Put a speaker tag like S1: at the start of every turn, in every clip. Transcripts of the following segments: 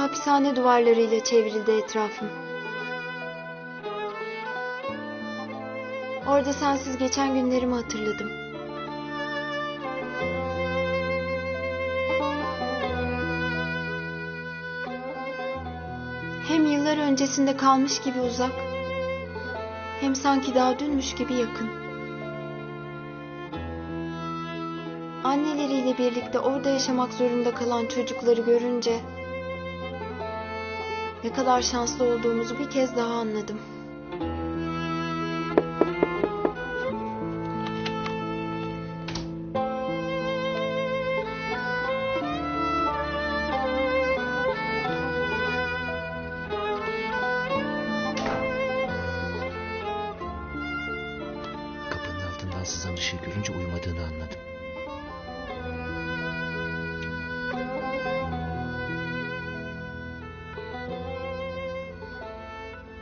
S1: hapishane duvarlarıyla çevrildi etrafım. Orada sensiz geçen günlerimi hatırladım. Hem yıllar öncesinde kalmış gibi uzak, hem sanki daha dünmüş gibi yakın. Anneleriyle birlikte orada yaşamak zorunda kalan çocukları görünce ne kadar şanslı olduğumuzu bir kez daha anladım.
S2: Kapının altından sızan ışığı görünce uyumadığını anladım.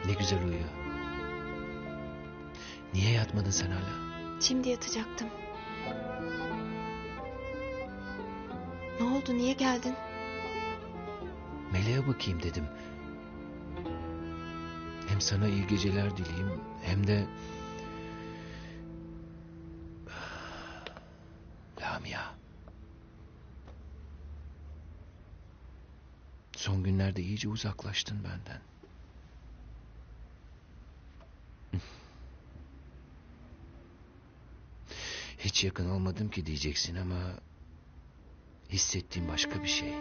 S2: Ne güzel uyuyor. Niye yatmadın sen hala?
S1: Şimdi yatacaktım. Ne oldu? Niye geldin?
S2: Meleğe bakayım dedim. Hem sana iyi geceler dileyim hem de... Lamia. Son günlerde iyice uzaklaştın benden. Hiç yakın olmadım ki diyeceksin ama... Hissettiğim başka bir şey.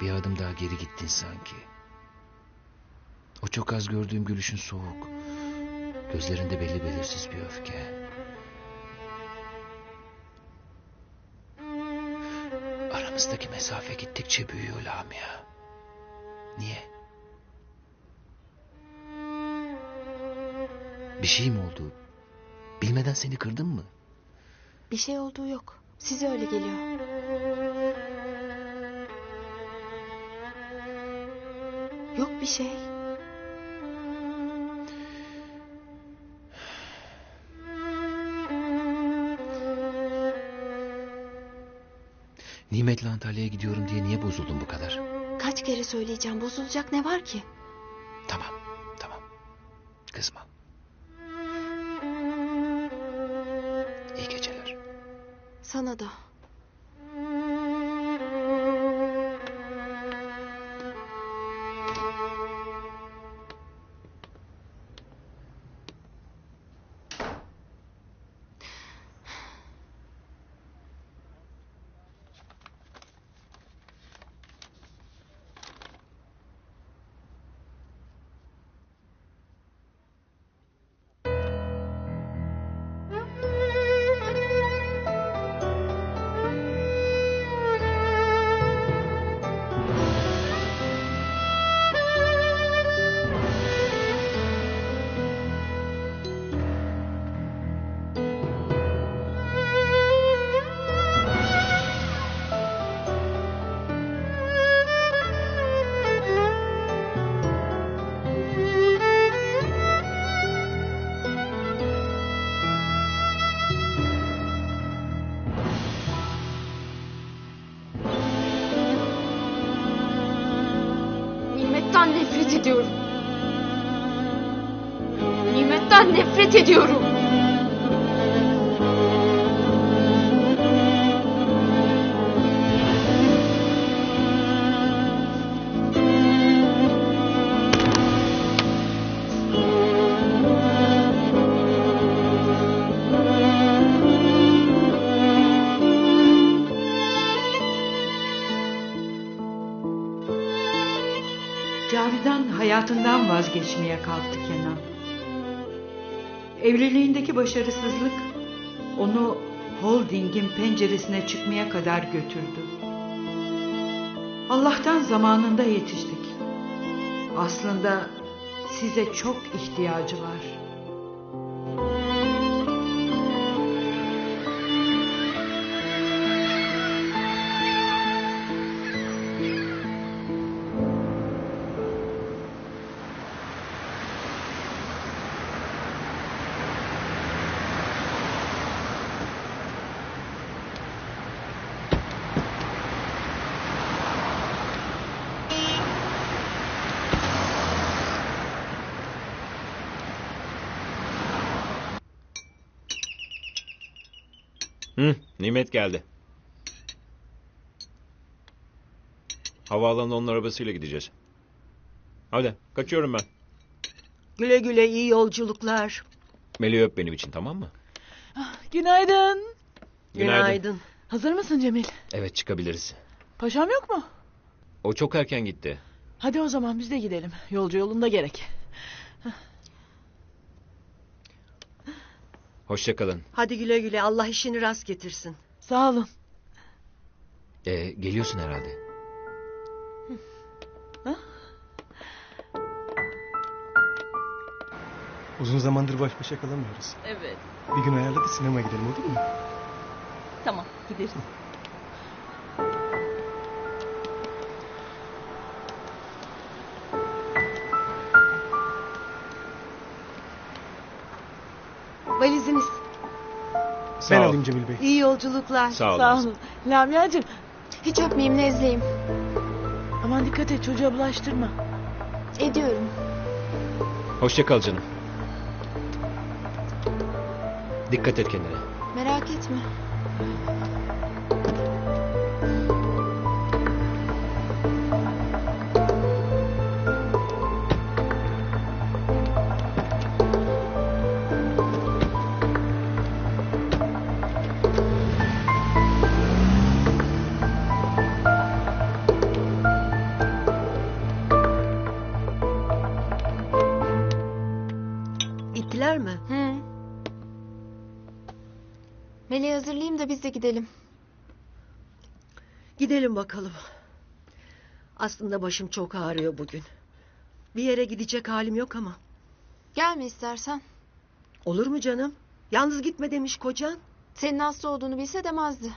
S2: Bir adım daha geri gittin sanki. O çok az gördüğüm gülüşün soğuk. Gözlerinde belli belirsiz bir öfke. Aramızdaki mesafe gittikçe büyüyor Lamia. Niye? Bir şey mi oldu? Bilmeden seni kırdım mı?
S1: Bir şey olduğu yok. Size öyle geliyor. Yok bir şey.
S2: Nimet'le Antalya'ya gidiyorum diye niye bozuldun bu kadar?
S1: Kaç kere söyleyeceğim. Bozulacak ne var ki?
S2: Tamam, tamam. Kızma.
S1: Sana da. Ediyorum. Nimetten nefret ediyorum.
S3: Hayatından vazgeçmeye kalktı Kenan. Evliliğindeki başarısızlık onu holdingin penceresine çıkmaya kadar götürdü. Allah'tan zamanında yetiştik. Aslında size çok ihtiyacı var.
S4: Hı, Nimet geldi. Havaalanına onun arabasıyla gideceğiz. Hadi kaçıyorum ben.
S5: Güle güle iyi yolculuklar.
S4: Melih öp benim için tamam mı?
S6: Günaydın.
S5: Günaydın.
S6: Hazır mısın Cemil?
S4: Evet çıkabiliriz.
S6: Paşam yok mu?
S4: O çok erken gitti.
S6: Hadi o zaman biz de gidelim. Yolcu yolunda gerek.
S4: Hoşça kalın.
S5: Hadi güle güle Allah işini rast getirsin.
S6: Sağ olun.
S2: Ee, geliyorsun herhalde.
S7: Uzun zamandır baş başa kalamıyoruz.
S6: Evet.
S7: Bir gün ayarla da sinema gidelim olur mu?
S6: Tamam gideriz.
S5: Valiziniz.
S4: Sağ
S7: ben
S4: ol.
S7: alayım Cemil Bey.
S5: İyi yolculuklar.
S4: Sağ ol.
S6: Sağ olun. Lamia'cığım
S1: Hiç öpmeyeyim nezleyim.
S6: aman dikkat et çocuğa bulaştırma.
S1: Ediyorum.
S4: Hoşça kal canım. Dikkat et kendine.
S1: Merak etme. Meleği hazırlayayım da biz de gidelim.
S5: Gidelim bakalım. Aslında başım çok ağrıyor bugün. Bir yere gidecek halim yok ama.
S1: Gelme istersen.
S5: Olur mu canım? Yalnız gitme demiş kocan.
S1: Senin hasta olduğunu bilse demezdi.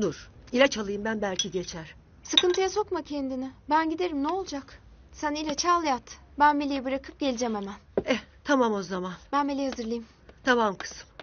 S5: Dur. ilaç alayım ben belki geçer.
S1: Sıkıntıya sokma kendini. Ben giderim ne olacak? Sen ilaç al yat. Ben Melih'i bırakıp geleceğim hemen.
S5: Eh tamam o zaman.
S1: Ben Melih'i hazırlayayım.
S5: Tamam kızım.